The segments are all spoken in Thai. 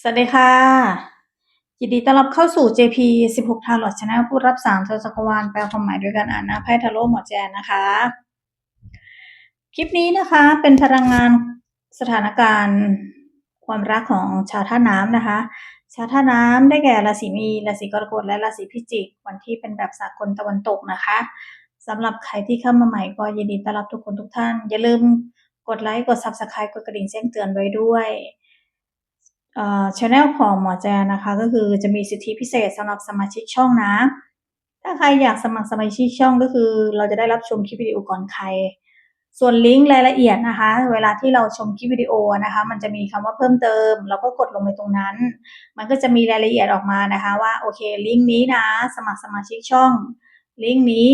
สวัสดีค่ะ ยินดีต้อนรับเข้าสู่ JP 16 Tarot Channel ผู้รับสารเธอจักวาลแปลความหมายด้วยการอ่านหน้าไพ่ทาโร่หมอแจนนะคะ คลิปนี้นะคะเป็นพลังงานสถานการณ์ความรักของชาวท่าน้ำนะคะ ชาวท่าน้ำได้แก่ราศีมีราศีกรกฎและราศีพิจิก วันที่เป็นแบบสากลตะวันตกนะคะสำหรับใครที่เข้ามาใหม่ก็ยินดีต้อนรับทุกคนทุกท่าน อย่าลืมกดไลค์กด Subscribe กดกระดิ่งแจ้งเตือนไว้ด้วย เอ่อช anel ของหมอแจนนะคะ ก็คือจะมีสิทธิพิเศษสำหรับสมาชิกช่องนะ ถ้าใครอยากสมัครสมาชิกช่องก็คือ เราจะได้รับชมคลิปวิดีโอก่อนใคร ส่วนลิงก์รายละเอียดนะคะ เวลาที่เราชมคลิปวิดีโอนะคะ มันจะมีคำว่าเพิ่มเติม เราก็กดลงไปตรงนั้น มันก็จะมีรายละเอียดออกมานะคะ ว่าโอเคลิงก์นี้นะ สมัครสมาชิกช่องลิงก์นี้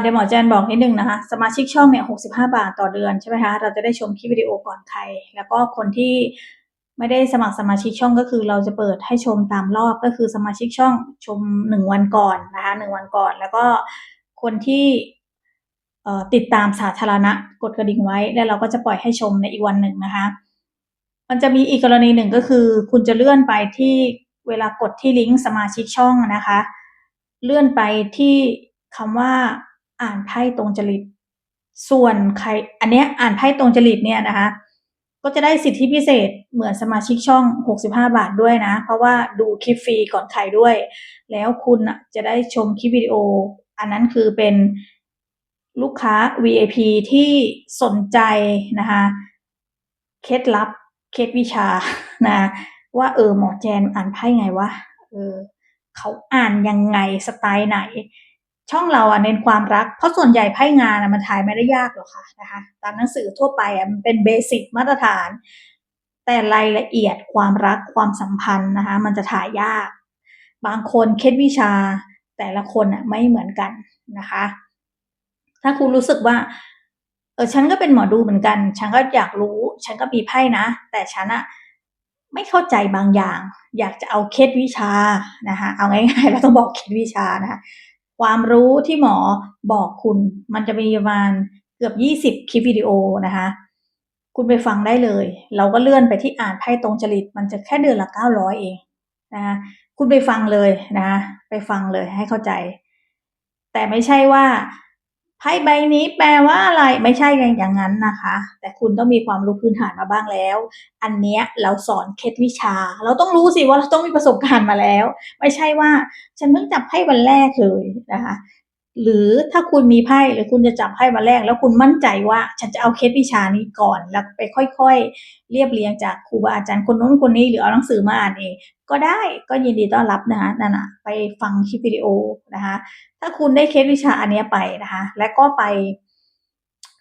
เดี๋ยวหมอแจนบอกนิดนึงนะคะ สมาชิกช่องเนี่ย65บาทต่อเดือนใช่ไหมคะ เราจะได้ชมคลิปวิดีโอก่อนใคร แล้วก็คนที่ไม่ได้สมัครสมาชิกช่องก็คือเราจะเปิดให้ชมตามรอบก็คือสมาชิกช่องชมหนึ่งวันก่อนนะคะหนึ่งวันก่อน แล้วก็คนที่ติดตามสาธารณะกดกระดิ่งไว้ แล้วเราก็จะปล่อยให้ชมในอีกวันหนึ่งนะคะ มันจะมีอีกกรณีหนึ่งก็คือ คุณจะเลื่อนไปที่เวลากดที่ลิงก์สมาชิกช่องนะคะ เลื่อนไปที่ คำว่าอ่านไพ่ตรงจริต ส่วนใคร อันเนี้ยอ่านไพ่ตรงจริตเนี่ยนะคะ ก็จะได้สิทธิพิเศษเหมือนสมาชิกช่อง 65 บาทด้วยนะ เพราะว่าดูคลิปฟรีก่อนใครด้วย แล้วคุณจะได้ชมคลิปวิดีโอ อันนั้นคือเป็นลูกค้า VIP ที่สนใจนะคะเคล็ดลับเคล็ดวิชานะว่าเออหมอแจนอ่านไพ่ไงวะเออเขาอ่านยังไงสไตล์ไหน ช่องเราอะเน้นความรัก เพราะส่วนใหญ่ไพ่งานอะมันทายไม่ได้ยากหรอกค่ะนะคะตามหนังสือทั่วไปอะมันเป็นเบสิกมาตรฐาน แต่รายละเอียดความรักความสัมพันธ์นะคะ มันจะถ่ายยาก บางคนเคล็ดวิชาแต่ละคนอะไม่เหมือนกันนะคะ ถ้าคุณรู้สึกว่าเออฉันก็เป็นหมอดูเหมือนกัน ฉันก็อยากรู้ ฉันก็มีไพ่นะ แต่ฉันอะไม่เข้าใจบางอย่าง อยากจะเอาเคล็ดวิชานะคะเอาง่ายๆเราต้องบอกเคล็ดวิชานะคะ ความรู้ที่หมอบอกคุณ มันจะมีประมาณเกือบยี่สิบคลิปวิดีโอนะคะ คุณไปฟังได้เลย เราก็เลื่อนไปที่อ่านไพ่ตรงจริต มันจะแค่เดือนละเก้าร้อยเองนะคะคุณไปฟังเลยนะคะไปฟังเลยให้เข้าใจ แต่ไม่ใช่ว่า ไพ่ใบนี้แปลว่าอะไรไม่ใช่อย่างนั้นนะคะ แต่คุณต้องมีความรู้พื้นฐานมาบ้างแล้ว อันเนี้ยเราสอนเคล็ดวิชา เราต้องรู้สิว่าเราต้องมีประสบการณ์มาแล้ว ไม่ใช่ว่า ฉันเพิ่งจับไพ่วันแรกเลยนะคะ หรือถ้าคุณมีไพ่หรือคุณจะจับไพ่วันแรก แล้วคุณมั่นใจว่าฉันจะเอาเคล็ดวิชานี้ก่อน แล้วไปค่อยๆ เรียบเรียงจากครูบาอาจารย์คนนู้นคนนี้หรือเอาหนังสือมาอ่านเอง ก็ได้ก็ยินดีต้อนรับนะคะนั่นนะไปฟังคลิปวิดีโอนะคะ ถ้าคุณได้เคล็ดวิชาอันนี้ไปนะคะ และก็ไป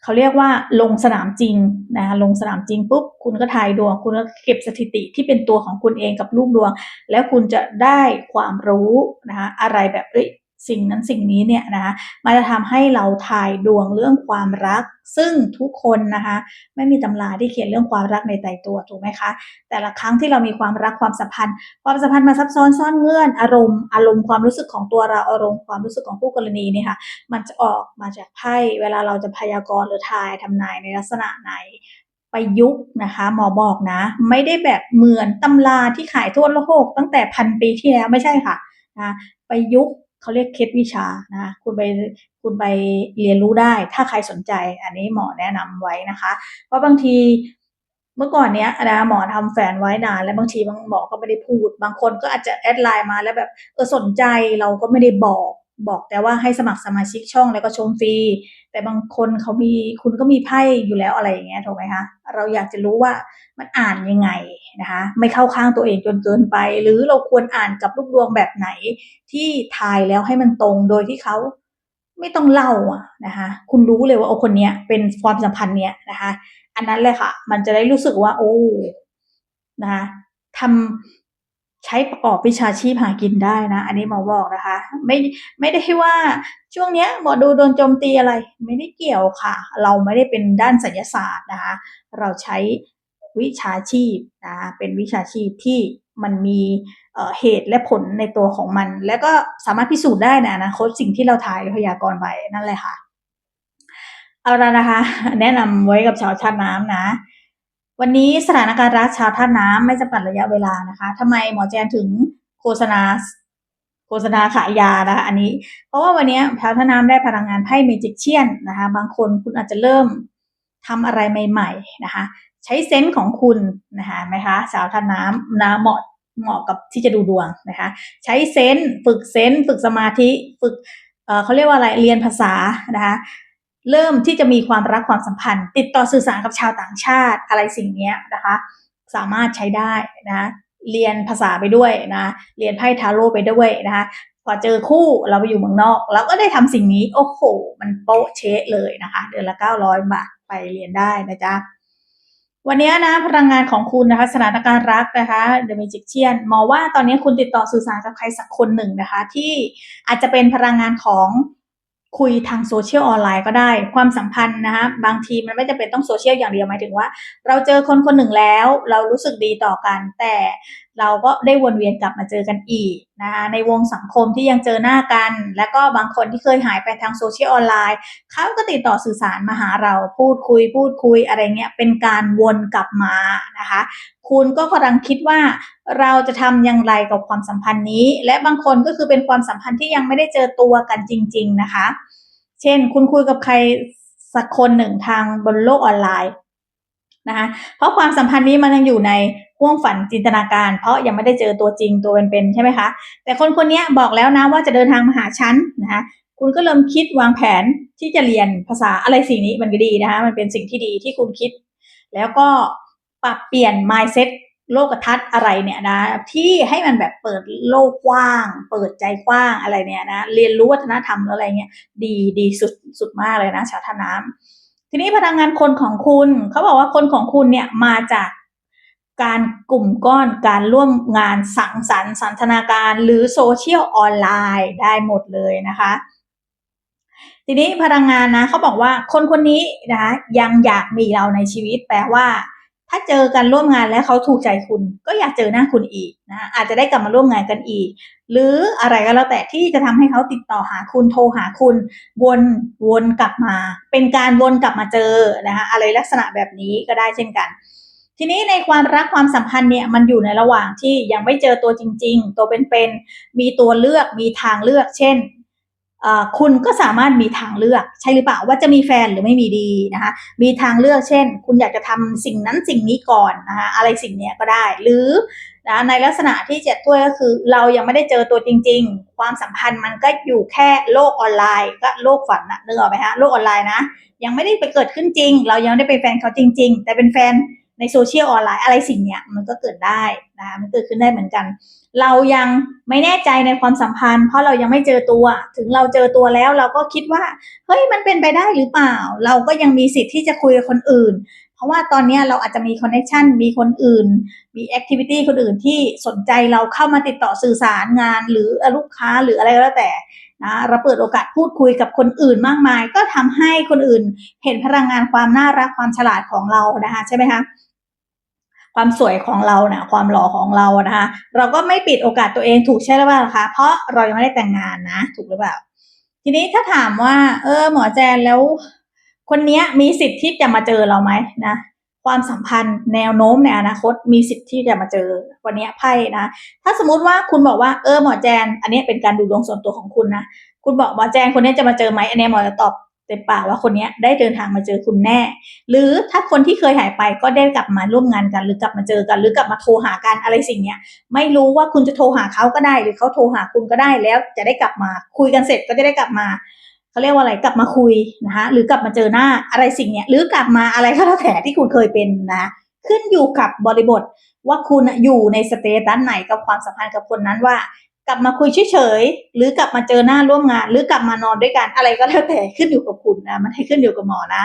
เขาเรียกว่าลงสนามจริงนะคะลงสนามจริงปุ๊บคุณก็ทายดวง คุณก็เก็บสถิติที่เป็นตัวของคุณเองกับลูกดวง แล้วคุณจะได้ความรู้นะคะอะไรแบบเอ้ย สิ่งนั้นสิ่งนี้เนี่ยนะคะมันจะทำให้เราทายดวงเรื่องความรัก ซึ่งทุกคนนะคะไม่มีตำราที่เขียนเรื่องความรักในใจตัวถูกไหมคะ แต่ละครั้งที่เรามีความรักความสัมพันธ์ ความสัมพันธ์มาซับซ้อนซ่อนเงื่อนอารมณ์อารมณ์ความรู้สึกของตัวเราอารมณ์ความรู้สึกของผู้กรณีเนี่ยค่ะมันจะออกมาจากไพ่เวลาเราจะพยากรณ์หรือทายทำนายในลักษณะไหนประยุกต์นะคะหมอบอกนะ ไม่ได้แบบเหมือนตำราที่ขายทั่วโลกตั้งแต่พันปีที่แล้วไม่ใช่ค่ะนะประยุกต์ เขาเรียกเคล็ดวิชานะคะคุณไปคุณไปเรียนรู้ได้ ถ้าใครสนใจ อันนี้หมอแนะนำไว้นะคะ เพราะบางทีเมื่อก่อนเนี้ยนะหมอทำแฟนไว้นาน แล้วบางทีบางหมอก็ไม่ได้พูด บางคนก็อาจจะแอดไลน์มาแล้วแบบเออสนใจเราก็ไม่ได้บอก บอกแต่ว่าให้สมัครสมาชิกช่องแล้วก็ชมฟรี แต่บางคนเขามีคุณก็มีไพ่อยู่แล้วอะไรอย่างเงี้ยถูกไหมคะเราอยากจะรู้ว่ามันอ่านยังไงนะคะไม่เข้าข้างตัวเองจนเกินไป หรือเราควรอ่านกับลูกดวงแบบไหน ที่ทายแล้วให้มันตรงโดยที่เขาไม่ต้องเล่าอะนะคะคุณรู้เลยว่าโอ้คนเนี้ยเป็นความสัมพันธ์เนี้ยนะคะ อันนั้นเลยค่ะ มันจะได้รู้สึกว่า โอ้นะคะทำ ใช้ประกอบวิชาชีพหากินได้นะ อันนี้หมอบอกนะคะ ไม่ไม่ได้ว่าช่วงเนี้ยหมอดูโดนโจมตีอะไร ไม่ได้เกี่ยวค่ะ เราไม่ได้เป็นด้านศิลศาสตร์นะคะ เราใช้วิชาชีพนะคะเป็นวิชาชีพที่มันมีเเหตุและผลในตัวของมัน แล้วก็สามารถพิสูจน์ได้ในอนาคตสิ่งที่เราทายพยากรณ์ไว้นั่นแหละค่ะ เอาละนะคะ แนะนำไว้กับชาวชาติน้ำนะ วันนี้สถานการณ์รักชาวท่าน้ำไม่จำกัดระยะเวลานะคะทำไมหมอแจนถึงโฆษณา โฆษณาขายยานะคะ อันนี้ เพราะว่าวันนี้ชาวท่าน้ำได้พลังงานไพ่เมจิกเชียนนะคะ บางคนคุณอาจจะเริ่มทำอะไรใหม่ ๆนะคะ ใช้เซนส์ของคุณนะคะไหมคะชาวท่าน้ำนะเหมาะเหมาะกับที่จะดูดวงนะคะ ใช้เซนส์ฝึกเซนส์ฝึกสมาธิ ฝึกเเขาเรียกว่าอะไรเรียนภาษานะคะ เริ่มที่จะมีความรักความสัมพันธ์ ติดต่อสื่อสารกับชาวต่างชาติอะไรสิ่งนี้นะคะ สามารถใช้ได้นะเรียนภาษาไปด้วยนะเรียนไพ่ทาโร่ไปด้วยนะคะพอเจอคู่เราไปอยู่เมืองนอก เราก็ได้ทำสิ่งนี้โอ้โหมันโป๊ะเชะเลยนะคะ เดือนละ900บาทไปเรียนได้นะจ๊ะวันนี้นะพลังงานของคุณนะคะสถานการณ์รักนะคะ The Magician มองว่าตอนนี้คุณติดต่อสื่อสารกับใครสักคนหนึ่งนะคะ ที่อาจจะเป็นพลังงานของ คุยทางโซเชียลออนไลน์ก็ได้ ความสัมพันธ์นะคะบางทีมันไม่จำเป็นต้องโซเชียลอย่างเดียวหมายถึงว่า เราเจอคนคนหนึ่งแล้ว เรารู้สึกดีต่อกัน แต่ เราก็ได้วนเวียนกลับมาเจอกันอีกนะคะในวงสังคมที่ยังเจอหน้ากัน แล้วก็บางคนที่เคยหายไปทางโซเชียลออนไลน์เขาก็ติดต่อสื่อสารมาหาเราพูดคุย พูดคุยอะไรเงี้ยเป็นการวนกลับมานะคะคุณก็กำลังคิดว่าเราจะทำอย่างไรกับความสัมพันธ์นี้ และบางคนก็คือเป็นความสัมพันธ์ที่ยังไม่ได้เจอตัวกันจริง ๆนะคะ เช่น คุณคุยกับใครสักคนหนึ่งทางบนโลกออนไลน์นะคะเพราะความสัมพันธ์นี้มันยังอยู่ใน ห่วงฝันจินตนาการ เพราะยังไม่ได้เจอตัวจริงตัวเป็นๆใช่ไหมคะ แต่คนคนนี้บอกแล้วนะว่าจะเดินทางมาหาฉันนะคะคุณก็เริ่มคิดวางแผนที่จะเรียนภาษาอะไรสิ่งนี้มันก็ดีนะคะมันเป็นสิ่งที่ดีที่คุณคิด แล้วก็ปรับเปลี่ยน mindset โลกทัศน์อะไรเนี่ยนะที่ให้มันแบบเปิดโลกกว้าง เปิดใจกว้างอะไรเนี่ยนะเรียนรู้วัฒนธรรมแล้วอะไรเงี้ยดีดีสุดสุดมากเลยนะชาวท่าน้ำทีนี้พลังงานคนของคุณเขาบอกว่าคนของคุณเนี่ยมาจาก การกลุ่มก้อนการร่วมงานสังสรรค์สันทนาการ หรือโซเชียลออนไลน์ได้หมดเลยนะคะ ทีนี้พลังงานนะเขาบอกว่าคนคนนี้นะคะยังอยากมีเราในชีวิต แปลว่า ถ้าเจอกันร่วมงานแล้วเขาถูกใจคุณ ก็อยากเจอหน้าคุณอีกนะอาจจะได้กลับมาร่วมงานกันอีก หรืออะไรก็แล้วแต่ที่จะทำให้เขาติดต่อหาคุณโทรหาคุณ วนวนกลับมา เป็นการวนกลับมาเจอนะคะอะไรลักษณะแบบนี้ก็ได้เช่นกัน ทีนี้ในความรักความสัมพันธ์เนี่ยมันอยู่ในระหว่างที่ยังไม่เจอตัวจริง ๆ ตัวเป็นๆมีตัวเลือกมีทางเลือก เช่นคุณก็สามารถมีทางเลือก ใช่หรือเปล่าว่าจะมีแฟนหรือไม่มีดีนะคะมีทางเลือกเช่น คุณอยากจะทำสิ่งนั้นสิ่งนี้ก่อนนะคะอะไรสิ่งเนี้ยก็ได้ หรือนะในลักษณะที่เจ็ดถ้วยก็คือ เรายังไม่ได้เจอตัวจริง ๆ ความสัมพันธ์มันก็อยู่แค่โลกออนไลน์ ก็โลกฝันนะนึกอไหมฮะโลกออนไลน์นะยังไม่ได้ไปเกิดขึ้นจริง เรายังไม่ได้เป็นแฟนเขาจริง ๆ แต่เป็นแฟน ในโซเชียลออนไลน์อะไรสิ่งเนี้ยมันก็เกิดได้นะคะมันเกิดขึ้นได้เหมือนกัน เรายังไม่แน่ใจในความสัมพันธ์ เพราะเรายังไม่เจอตัว ถึงเราเจอตัวแล้วเราก็คิดว่าเฮ้ยมันเป็นไปได้หรือเปล่า เราก็ยังมีสิทธิ์ที่จะคุยกับคนอื่น เพราะว่าตอนนี้เราอาจจะมีคอนเนคชันมีคนอื่น มีแอคทิวิตี้คนอื่นที่สนใจเราเข้ามาติดต่อสื่อสารงาน หรือลูกค้าหรืออะไรก็แล้วแต่นะเราเปิดโอกาสพูดคุยกับคนอื่นมากมาย ก็ทำให้คนอื่นเห็นพลังงานความน่ารักความฉลาดของเรานะคะใช่ไหมคะ ความสวยของเราเนี่ยความหล่อของเรานะคะเราก็ไม่ปิดโอกาสตัวเองถูกใช่หรือเปล่าคะเพราะเรายังไม่ได้แต่งงานนะ ถูกหรือเปล่า ทีนี้ถ้าถามว่า เออ หมอแจนแล้ว คนนี้มีสิทธิ์ที่จะมาเจอเราไหมนะความสัมพันธ์แนวโน้มในอนาคตมีสิทธิ์ที่จะมาเจอวันนี้ไพ่นะ ถ้าสมมติว่าคุณบอกว่าเออหมอแจน อันนี้เป็นการดูดวงส่วนตัวของคุณนะ คุณบอกหมอแจนคนนี้จะมาเจอไหมอันนี้หมอจะตอบ เต็มปากว่าคนนี้ได้เดินทางมาเจอคุณแน่ หรือถ้าคนที่เคยหายไปก็ได้กลับมาร่วมงานกัน หรือกลับมาเจอกัน หรือกลับมาโทรหากันอะไรสิ่งเนี้ย ไม่รู้ว่าคุณจะโทรหาเขาก็ได้ หรือเขาโทรหาคุณก็ได้แล้วจะได้กลับมาคุยกันเสร็จก็จะได้กลับมาเขาเรียกว่าอะไรกลับมาคุยนะคะหรือกลับมาเจอหน้าอะไรสิ่งเนี้ยหรือกลับมาอะไรก็แล้วแต่ที่คุณเคยเป็นนะ ขึ้นอยู่กับบริบทว่าคุณอยู่ในสเตตัสไหนกับความสัมพันธ์กับคนนั้นว่า กลับมาคุยเฉยๆหรือกลับมาเจอหน้าร่วมงาน หรือกลับมานอนด้วยกันอะไรก็แล้วแต่ขึ้นอยู่กับคุณนะมันให้ขึ้นอยู่กับหมอนะ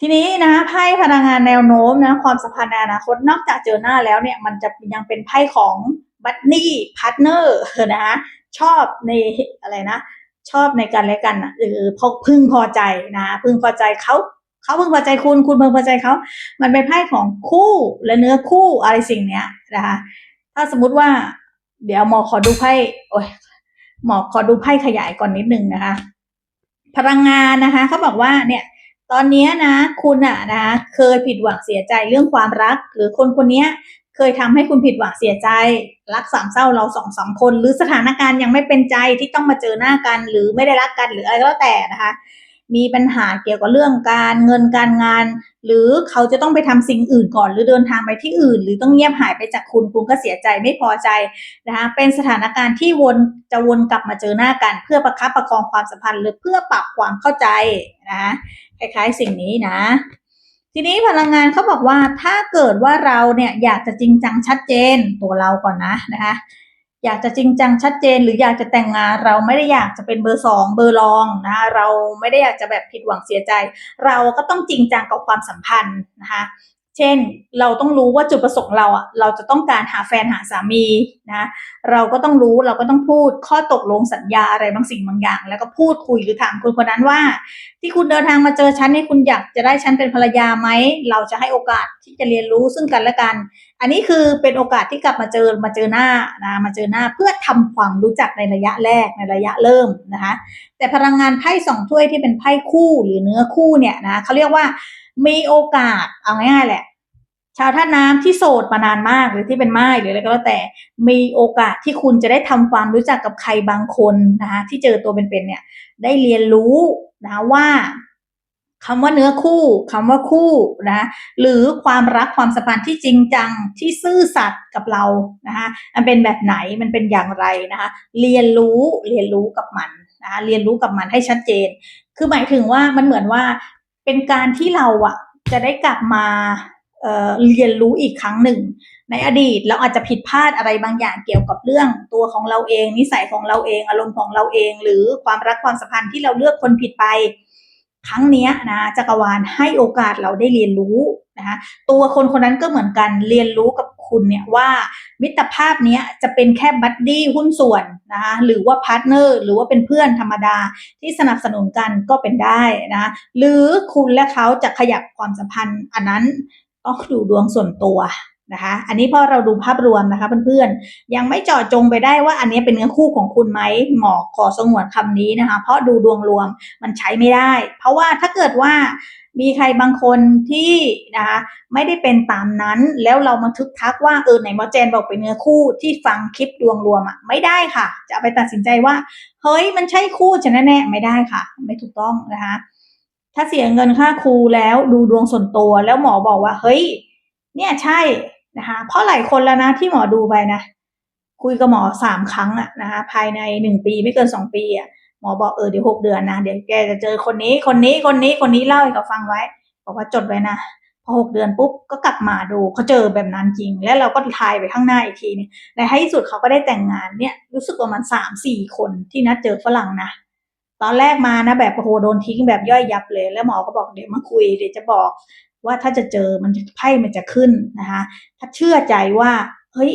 ทีนี้นะไพ่พลังงานแนวโน้มนะ ความสัมพันธ์ในอนาคตนอกจากเจอหน้าแล้วเนี่ย มันจะยังเป็นไพ่ของบัตนี่พาร์ทเนอร์นะคะชอบในอะไรนะ ชอบในการและกันนะหรือพพึงพอใจนะพึ่งพอใจเขาเขาพึงพอใจคุณคุณพึงพอใจเขา มันเป็นไพ่ของคู่และเนื้อคู่อะไรสิ่งเนี้ยนะคะถ้าสมมุติว่า เดี๋ยวหมอขอดูไพ่โอ้ยหมอขอดูไพ่ขยายก่อนนิดนึงนะคะ พลังงานนะคะเขาบอกว่าเนี่ย ตอนนี้นะ คุณอะนะคะเคยผิดหวังเสียใจเรื่องความรัก หรือคนคนนี้เคยทำให้คุณผิดหวังเสียใจ รักสามเศร้าเราสองสามคน หรือสถานการณ์ยังไม่เป็นใจที่ต้องมาเจอหน้ากัน หรือไม่ได้รักกันหรืออะไรก็แล้วแต่นะคะ มีปัญหาเกี่ยวกับเรื่องการเงินการงาน หรือเขาจะต้องไปทำสิ่งอื่นก่อน หรือเดินทางไปที่อื่น หรือต้องเงียบหายไปจากคุณคุณก็เสียใจไม่พอใจนะคะเป็นสถานการณ์ที่วนจะวนกลับมาเจอหน้ากัน เพื่อประคับประคองความสัมพันธ์ หรือเพื่อปรับความเข้าใจนะคะคล้ายๆสิ่งนี้นะ ทีนี้พลังงานเขาบอกว่าถ้าเกิดว่าเราเนี่ยอยากจะจริงจังชัดเจนตัวเราก่อนนะนะคะ อยากจะจริงจังชัดเจน หรืออยากจะแต่งงานเราไม่ได้อยากจะเป็นเบอร์สองเบอร์รองนะคะเราไม่ได้อยากจะแบบผิดหวังเสียใจ เราก็ต้องจริงจังกับความสัมพันธ์นะคะ เช่น เราต้องรู้ว่าจุดประสงค์เราอะเราจะต้องการหาแฟนหาสามีนะเราก็ต้องรู้เราก็ต้องพูดข้อตกลงสัญญาอะไรบางสิ่งบางอย่าง แล้วก็พูดคุยหรือถามคนคนนั้นว่า ที่คุณเดินทางมาเจอฉันนี่คุณอยากจะได้ฉันเป็นภรรยาไหมเราจะให้โอกาสที่จะเรียนรู้ซึ่งกันและกัน อันนี้คือเป็นโอกาสที่กลับมาเจอมาเจอหน้านะมาเจอหน้าเพื่อทำความรู้จักในระยะแรกในระยะเริ่มนะคะแต่พลังงานไพ่สองถ้วยที่เป็นไพ่คู่หรือเนื้อคู่เนี่ยนะเขาเรียกว่า มีโอกาสเอาง่ายๆแหละ ชาวท่าน้ำที่โสดมานานมากหรือที่เป็นไม้หรืออะไรก็แล้วแต่ มีโอกาสที่คุณจะได้ทำความรู้จักกับใครบางคนนะคะที่เจอตัวเป็นๆเนี่ย ได้เรียนรู้นะว่าคำว่าเนื้อคู่คำว่าคู่นะหรือความรักความสัมพันธ์ที่จริงจังที่ซื่อสัตย์กับเรานะคะมันเป็นแบบไหนมันเป็นอย่างไรนะคะเรียนรู้เรียนรู้กับมันนะคะเรียนรู้กับมันให้ชัดเจน คือหมายถึงว่ามันเหมือนว่า เป็นการที่เราอะจะได้กลับมาเเรียนรู้อีกครั้งหนึ่ง ในอดีตเราอาจจะผิดพลาดอะไรบางอย่างเกี่ยวกับเรื่องตัวของเราเอง นิสัยของเราเอง อารมณ์ของเราเอง หรือความรักความสัมพันธ์ที่เราเลือกคนผิดไป ครั้งนี้นะจักรวาลให้โอกาสเราได้เรียนรู้นะคะตัวคนคนนั้นก็เหมือนกันเรียนรู้กับ คุณเนี่ยว่ามิตรภาพเนี้ยจะเป็นแค่บัดดี้หุ้นส่วนนะคะหรือว่าพาร์ทเนอร์หรือว่าเป็นเพื่อนธรรมดาที่สนับสนุนกันก็เป็นได้นะหรือคุณและเขาจะขยับความสัมพันธ์อันนั้นต้องดูดวงส่วนตัว นะคะอันนี้พอเราดูภาพรวมนะคะเพื่อนๆยังไม่เจาะจงไปได้ว่าอันนี้เป็นเนื้อคู่ของคุณไหมหมอขอสงวนคำนี้นะคะ เพราะดูดวงรวมมันใช้ไม่ได้ เพราะว่าถ้าเกิดว่ามีใครบางคนที่นะคะไม่ได้เป็นตามนั้นแล้วเรามาทึกทักว่าเออไหนหมอแจนบอกเป็นเนื้อคู่ที่ฟังคลิปดวงรวมอะไม่ได้ค่ะ จะไปตัดสินใจว่า เฮ้ยมันใช่คู่ฉันแน่ไม่ได้ค่ะ ไม่ถูกต้องนะคะ ถ้าเสียเงินค่าครูแล้วดูดวงส่วนตัวแล้วหมอบอกว่าเฮ้ย เนี่ยใช่ นะคะเพราะหลายคนแล้วนะที่หมอดูไปนะ คุยกับหมอสามครั้งอะนะคะภายในหนึ่งปีไม่เกินสองปีอะหมอบอกเออเดี๋ยวหกเดือนนะเดี๋ยวแกจะเจอคนนี้คนนี้คนนี้คนนี้เล่าให้เขาฟังไว้บอกว่าจดไว้นะพอหกเดือนปุ๊บก็กลับมาดูเขาเจอแบบนั้นจริง แล้วเราก็ทายไปข้างหน้าอีกทีนึงในท้ายที่สุดเขาก็ได้แต่งงานเนี่ยรู้สึกว่ามันสามสี่คนที่นัดเจอฝรั่งนะตอนแรกมานะแบบโอ้โหโดนทิ้งแบบย่อยยับเลย แล้วหมอก็บอกเดี๋ยวมาคุยเดี๋ยวจะบอก ว่าถ้าจะเจอมันไพ่มันจะขึ้นนะคะ ถ้าเชื่อใจว่าเฮ้ย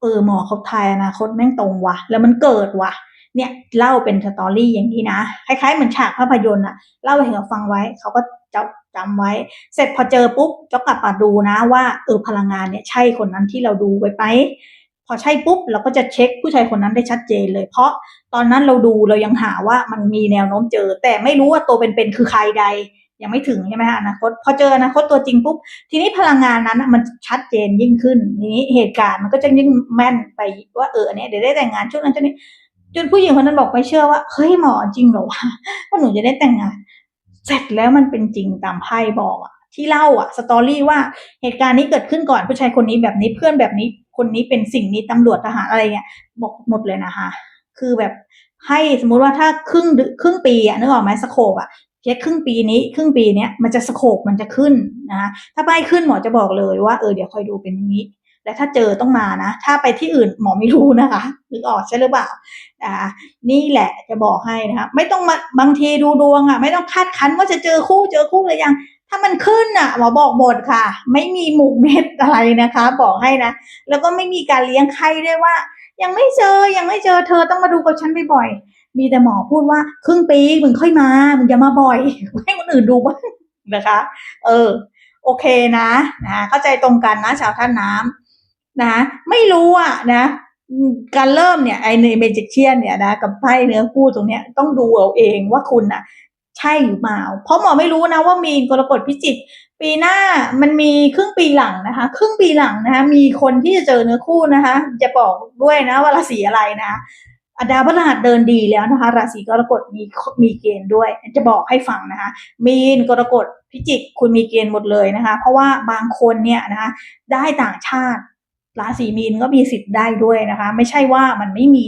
เออหมอเขาทายอนาคตแม่งตรงวะแล้วมันเกิดวะเนี่ยเล่าเป็นสตอรี่อย่างนี้นะคล้ายๆเหมือนฉากภาพยนตร์อะเล่าให้เขาฟังไว้เขาก็จำจำไว้ เสร็จพอเจอปุ๊บก็กลับมาดูนะว่าเออพลังงานเนี่ยใช่คนนั้นที่เราดูไว้ไหมพอใช่ปุ๊บเราก็จะเช็คผู้ชายคนนั้นได้ชัดเจนเลย เพราะตอนนั้นเราดูเรายังหาว่ามันมีแนวโน้มเจอ แต่ไม่รู้ว่าตัวเป็นๆคือใครใด ยังไม่ถึงใช่ไหมฮะอนาคตพอเจออนาคตตัวจริงปุ๊บทีนี้พลังงานนั้นมันชัดเจนยิ่งขึ้นทีนี้เหตุการณ์มันก็จะยิ่งแม่นไปว่าเอออันเนี้ยเดี๋ยวได้แต่งงานช่วงนั้นช่วงนี้จนผู้หญิงคนนั้นบอกไม่เชื่อว่าเฮ้ยหมอจริงเหรอวะว่าหนูจะได้แต่งงาน เสร็จแล้วมันเป็นจริงตามไพ่บอกอะที่เล่าอะสตอรี่ว่าเหตุการณ์นี้เกิดขึ้นก่อนผู้ชายคนนี้แบบนี้เพื่อนแบบนี้คนนี้เป็นสิ่งนี้ตำรวจทหารอะไรเงี้ยบอกหมดเลยนะคะ คือแบบให้สมมุติว่าถ้าครึ่งครึ่งปีอะนึกออกไหมสโคปอะ เพียครึ่งปีนี้ครึ่งปีเนี้ยมันจะสโคปมันจะขึ้นนะถ้าไม่ขึ้นหมอจะบอกเลยว่าเออเดี๋ยวคอยดูเป็นอย่างนี้ และถ้าเจอต้องมานะ ถ้าไปที่อื่นหมอไม่รู้นะคะนึกออกใช่หรือเปล่าอ่า นี่แหละจะบอกให้นะคะไม่ต้องมาบางทีดูดวงอะไม่ต้องคาดคั้นว่าจะเจอคู่เจอคู่หรือยังถ้ามันขึ้นอะหมอบอกหมดค่ะ ไม่มีหมูเม็ดอะไรนะคะ บอกให้นะ แล้วก็ไม่มีการเลี้ยงไข้ด้วยว่า ยังไม่เจอยังไม่เจอเธอต้องมาดูกับฉันบ่อยๆ มีแต่หมอพูดว่าครึ่งปีมึงค่อยมา มึงอย่ามาบ่อย ให้คนอื่นดูบ้างนะคะ เออ โอเคนะนะเข้าใจตรงกันนะชาวท่านน้ำนะไม่รู้อะนะการเริ่มเนี่ยไอในเมจิกเชียนเนี่ยนะกับไพ่เนื้อคู่ตรงเนี้ยต้องดูเอาเองว่าคุณอะ ใช่หรือเปล่า เพราะหมอไม่รู้นะว่ามีนกรกฎพิจิกปีหน้ามันมีครึ่งปีหลังนะคะ ครึ่งปีหลังนะคะ มีคนที่จะเจอเนื้อคู่นะคะ จะบอกด้วยนะว่าราศีอะไรนะ อะดาวพฤหัสเดินดีแล้วนะคะ ราศีกรกฎมีมีเกณฑ์ด้วย จะบอกให้ฟังนะคะ มีนกรกฎพิจิกคุณมีเกณฑ์หมดเลยนะคะ เพราะว่าบางคนเนี่ยนะคะได้ต่างชาติราศีมีนก็มีสิทธิ์ได้ด้วยนะคะ ไม่ใช่ว่ามันไม่มี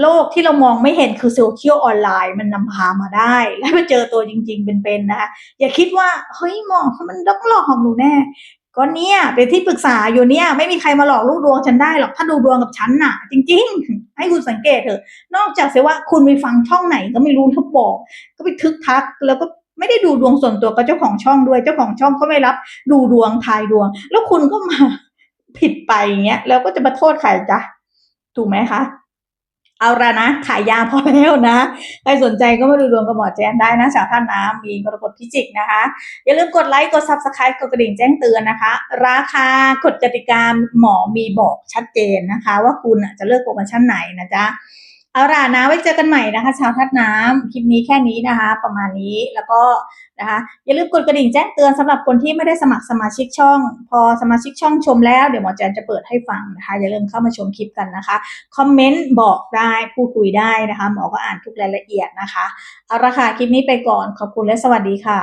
โลกที่เรามองไม่เห็นคือโซเชียลออนไลน์มันนำพามาได้ และมาเจอตัวจริง ๆ เป็นๆนะคะอย่าคิดว่าเฮ้ยหมอมันต้องหลอกหนูแน่ ก็เนี่ยเป็นที่ปรึกษาอยู่เนี่ย ไม่มีใครมาหลอกลูกดวงฉันได้หรอกถ้าดูดวงกับฉันน่ะ จริง ๆ ให้คุณสังเกตเถอะ นอกจากเสียว่าคุณไปฟังช่องไหนก็ไม่รู้ทุกบอก ก็ไปทึกทักแล้วก็ไม่ได้ดูดวงส่วนตัวกับเจ้าของช่องด้วย เจ้าของช่องก็ไม่รับดูดวงทายดวง แล้วคุณก็มาผิดไปอย่างเงี้ยแล้วก็จะมาโทษใครจ๊ะถูกไหมคะ เอาละนะขายยาพอแล้วนะ ใครสนใจก็มาดูดวงกับหมอแจนได้นะชาวท่านน้ำมีกรกฎพิจิกนะคะ อย่าลืมกดไลค์ กด s u b สไครต์กดกระดิ่งแจ้งเตือนนะคะ ราคากฎกติกาหมอมีบอกชัดเจนนะคะ ว่าคุณจะเลือกโปรโมชั่นไหนนะจ๊ะ เอาล่ะนะไว้เจอกันใหม่นะคะชาวทัดน้ำคลิปนี้แค่นี้นะคะ ประมาณนี้แล้วก็นะคะอย่าลืมกดกระดิ่งแจ้งเตือนสำหรับคนที่ไม่ได้สมัครสมาชิกช่อง พอสมาชิกช่องชมแล้วเดี๋ยวหมอแจนจะเปิดให้ฟังนะคะอย่าลืมเข้ามาชมคลิปกันนะคะคอมเมนต์บอกได้พูดคุยได้นะคะ หมอก็อ่านทุกรายละเอียดนะคะเอาละค่ะคลิปนี้ไปก่อนขอบคุณและสวัสดีค่ะ